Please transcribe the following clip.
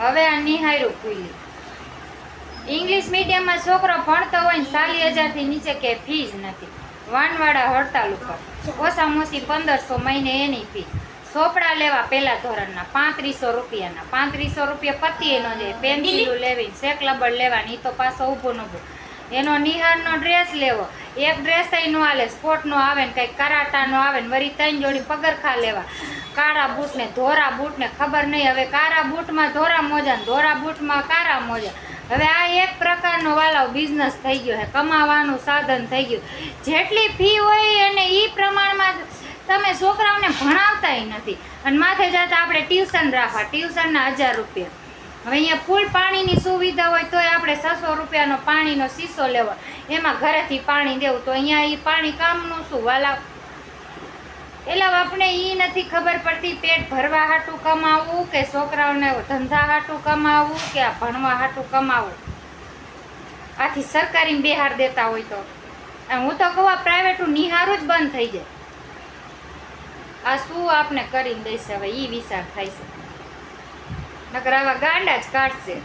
હવે આ નિહાયરું ખુલ્લી ઇંગ્લિશ મીડિયમમાં છોકરો ભણતો હોય ને સાલી હજારથી નીચે કે ફી જ નથી. વાનવાડા હડતાલ ઉપર. ઓછામાં ઓછી પંદરસો મહિને એની ફી ચોપડા લેવા પહેલા ધોરણના પાંત્રીસો રૂપિયાના. પાંત્રીસો રૂપિયા પતિ એનો જે પેન્સિલો લેવી શેક લબડ લેવાની તો પાછો ઊભો ન ઊભો એનો નિહારનો ડ્રેસ લેવો. એક ડ્રેસ નો હાલે સ્પોર્ટનો આવે ને કંઈક કરાટાનો આવે ને વળી ત્રણ જોડી પગરખા લેવા. કાળા બૂટ ને ધોરા બૂટ ને ખબર નહીં, હવે કાળા બૂટમાં ધોરા મોજા ને ધોરા બૂટમાં કાળા મોજા. હવે આ એક પ્રકારનો વાલાવ બિઝનેસ થઈ ગયો છે, કમાવાનું સાધન થઈ ગયું. જેટલી ફી હોય અને એ પ્રમાણમાં તમે છોકરાઓને ભણાવતાય નથી. અને માથે જતા આપણે ટ્યુશન રાખવા ટ્યુશનના હજાર રૂપિયા. હવે અહીંયા ફૂલ પાણીની સુવિધા હોય તોય આપણે છસો રૂપિયાનો પાણીનો શીશો લેવો. એમાં ઘરેથી પાણી દેવું તો અહીંયા એ પાણી કામનું શું, વાલા? એટલે આપણે એ નથી ખબર પડતી પેટ ભરવા હાટું કમાવવું કે છોકરાઓને ધંધા હાટું કમાવવું કે આ ભણવા હાટું કમાવવું આથી સરકારી બિહાર દેતા હોય તો. હું તો કહું આ પ્રાઇવેટું નિહારું જ બંધ થઈ જાય. આ શું આપને કરીને દેશે હવે? એ વિચાર થાય છે. નકર આવા ગાંડા જ કાઢશે.